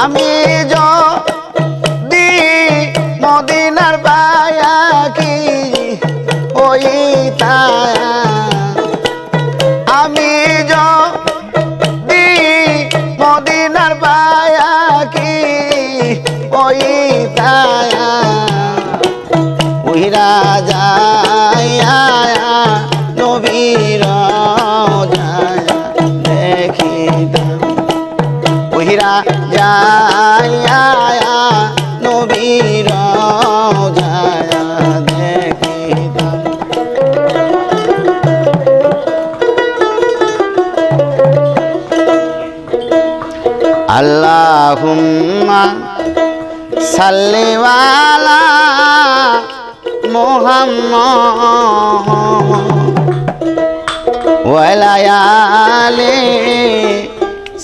আমি যদি মদিনার পায়া কি ওই তা আমি যদি মদিনার পায়া কি ওই তা উইরা যায় উহিরা যায় নবীর যায় দেখিতাম আল্লাহুম্মা সাল্লি আলা মুহাম্মদ ওয়ালায়ালে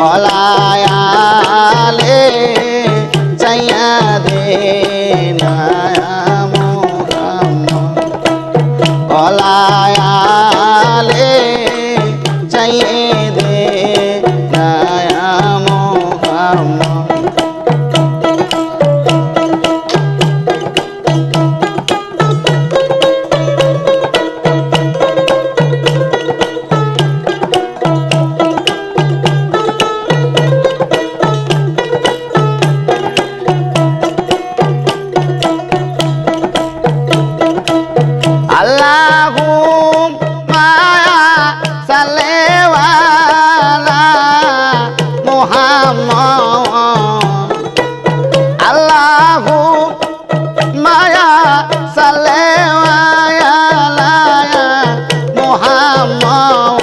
ওলায়ালে চাইয়া দে ওলায়ালে চাইয়ে দে নয়া মোহাম্মদ মুহাম্মদ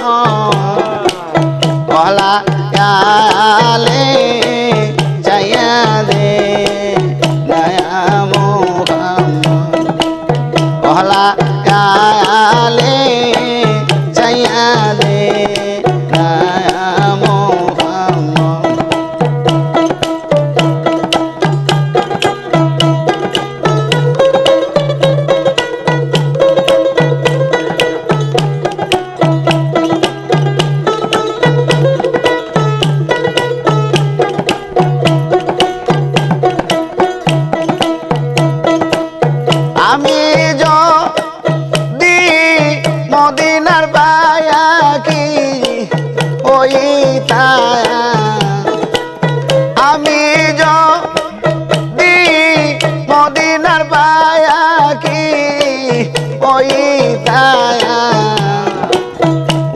ওই তা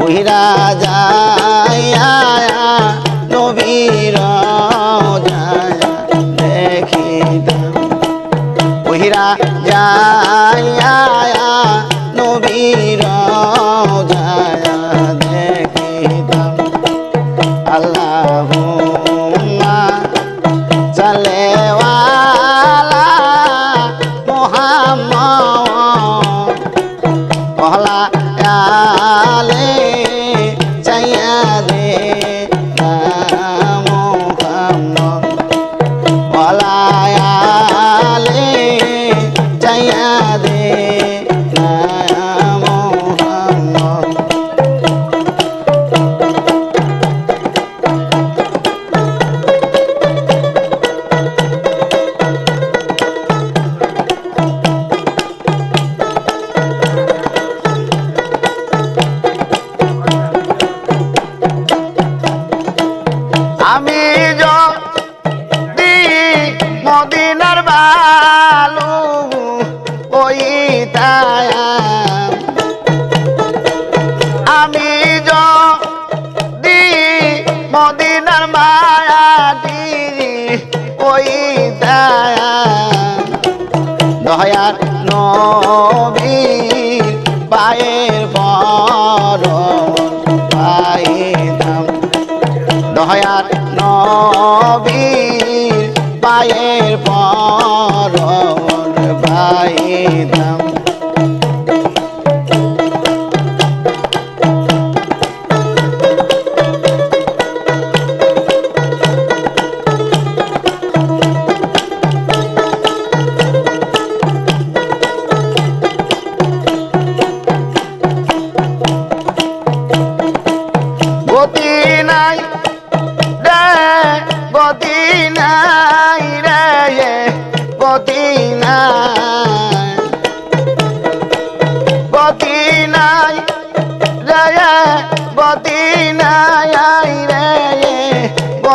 উইরা যায় নবীর দেখিতাম ওহিরা যায় নবীর দেখিতাম আল্লাহুম্মা সাল্লিওয়ালা মুহাম্মদ জালে বালু ওই আমি যদি মদিনার মায়াটি ওই দয়ার নবী পায়ের পর পাইতাম। দয়ার নবী পায়ের পর পাইতাম গতি নাই গতি নাই।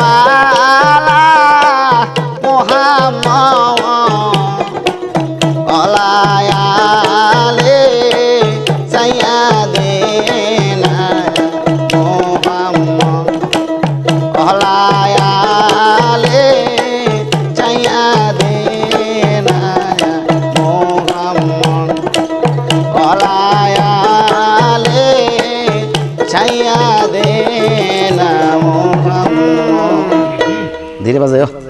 আলা মুহাম্মাদ ওয়ালা আলি সাইয়্যিদিনা মুহাম্মদ ওয়ালা dele, mas eu